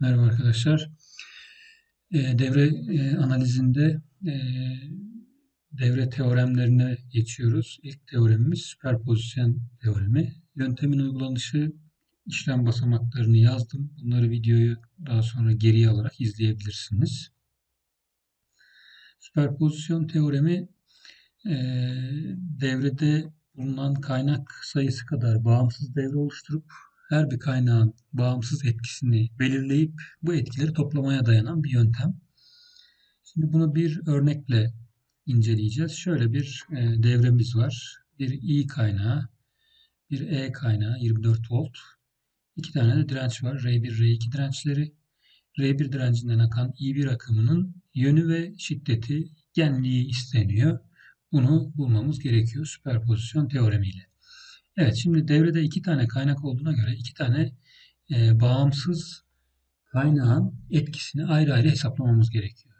Merhaba arkadaşlar. Eee, devre eee, analizinde eee, devre teoremlerine geçiyoruz. İlk teoremimiz süperpozisyon teoremi. Yöntemin uygulanışı işlem basamaklarını yazdım. Bunları videoyu daha sonra geriye alarak izleyebilirsiniz. Süperpozisyon teoremi eee, devrede bulunan kaynak sayısı kadar bağımsız devre oluşturup her bir kaynağın bağımsız etkisini belirleyip bu etkileri toplamaya dayanan bir yöntem. Şimdi bunu bir örnekle inceleyeceğiz. Şöyle bir e, devremiz var. Bir I kaynağı, bir E kaynağı 24 volt. İki tane de direnç var. R1, R2 dirençleri. R1 direncinden akan I1 akımının yönü ve şiddeti, genliği isteniyor. Bunu bulmamız gerekiyor süperpozisyon teoremiyle. Evet, şimdi devrede iki tane kaynak olduğuna göre iki tane e, bağımsız kaynağın etkisini ayrı ayrı hesaplamamız gerekiyor.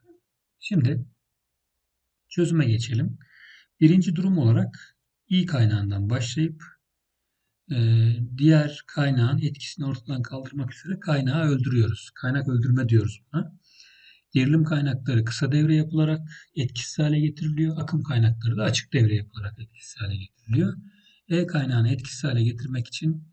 Şimdi çözüme geçelim. Birinci durum olarak i kaynağından başlayıp e, diğer kaynağın etkisini ortadan kaldırmak üzere kaynağı öldürüyoruz. Kaynak öldürme diyoruz buna. Gerilim kaynakları kısa devre yapılarak etkisiz hale getiriliyor. Akım kaynakları da açık devre yapılarak etkisiz hale getiriliyor. E kaynağını etkisiz hale getirmek için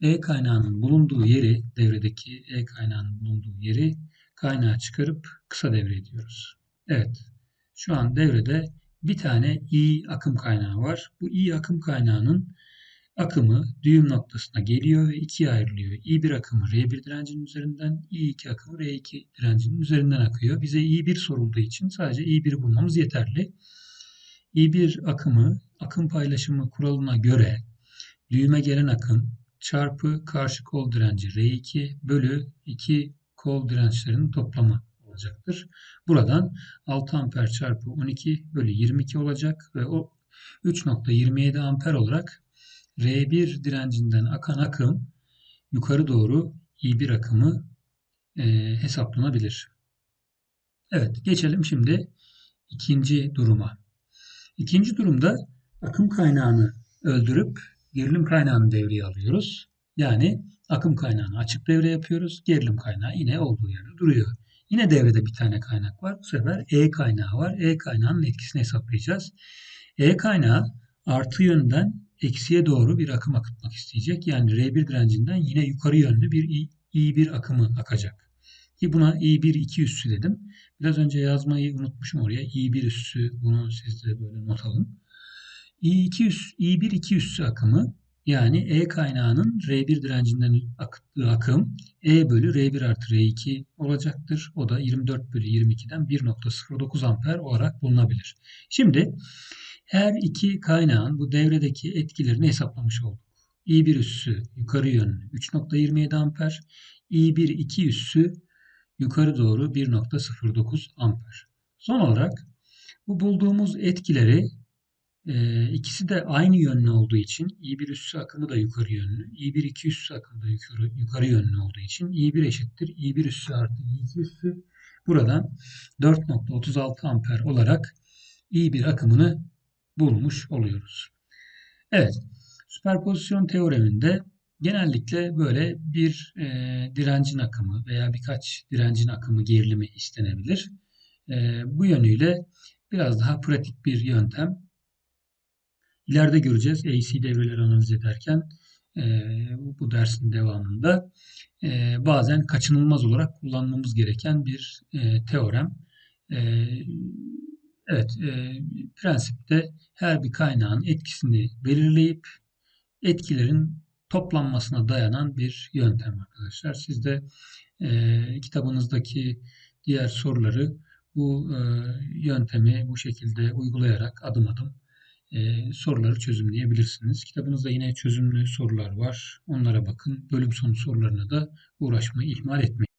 E kaynağının bulunduğu yeri, devredeki E kaynağının bulunduğu yeri kaynağı çıkarıp kısa devre ediyoruz. Evet, şu an devrede bir tane I akım kaynağı var. Bu I akım kaynağının akımı düğüm noktasına geliyor ve ikiye ayrılıyor. I1 akımı R1 direncinin üzerinden, I2 akımı R2 direncinin üzerinden akıyor. Bize I1 sorulduğu için sadece I1'i bulmamız yeterli. I1 akımı akım paylaşımı kuralına göre düğüme gelen akım çarpı karşı kol direnci R2 bölü 2 kol dirençlerinin toplamı olacaktır. Buradan 6 amper çarpı 12 bölü 22 olacak ve o 3.27 amper olarak R1 direncinden akan akım yukarı doğru I1 akımı e, hesaplanabilir. Evet geçelim şimdi ikinci duruma. İkinci durumda akım kaynağını öldürüp gerilim kaynağını devreye alıyoruz. Yani akım kaynağını açık devre yapıyoruz. Gerilim kaynağı yine olduğu yerde duruyor. Yine devrede bir tane kaynak var. Bu sefer E kaynağı var. E kaynağının etkisini hesaplayacağız. E kaynağı artı yönden eksiye doğru bir akım akıtmak isteyecek. Yani R1 direncinden yine yukarı yönlü bir I, I1 akımı akacak. Ki buna I1 2 üssü dedim. Biraz önce yazmayı unutmuşum oraya. I1 üssü bunu siz de böyle not alın. I2 üssü, I1 2 üssü akımı yani E kaynağının R1 direncinden akıttığı akım E bölü R1 artı R2 olacaktır. O da 24 bölü 22'den 1.09 amper olarak bulunabilir. Şimdi her iki kaynağın bu devredeki etkilerini hesaplamış olduk. I1 üssü yukarı yönlü 3.27 amper, I1 2 üssü yukarı doğru 1.09 amper. Son olarak bu bulduğumuz etkileri e, ikisi de aynı yönlü olduğu için I1 üssü akımı da yukarı yönlü, I1 2 üssü akımı da yukarı, yukarı yönlü olduğu için I1 eşittir I1 üssü artı I2 üssü buradan 4.36 amper olarak I1 akımını bulmuş oluyoruz. Evet, süperpozisyon teoreminde genellikle böyle bir e, direncin akımı veya birkaç direncin akımı gerilimi istenebilir. E, bu yönüyle biraz daha pratik bir yöntem. İleride göreceğiz AC devreleri analiz ederken e, bu dersin devamında e, bazen kaçınılmaz olarak kullanmamız gereken bir e, teorem. E, evet, e, prensipte her bir kaynağın etkisini belirleyip etkilerin toplanmasına dayanan bir yöntem arkadaşlar. Siz de e, kitabınızdaki diğer soruları bu e, yöntemi bu şekilde uygulayarak adım adım e, soruları çözümleyebilirsiniz. Kitabınızda yine çözümlü sorular var. Onlara bakın. Bölüm sonu sorularına da uğraşmayı ihmal etmeyin.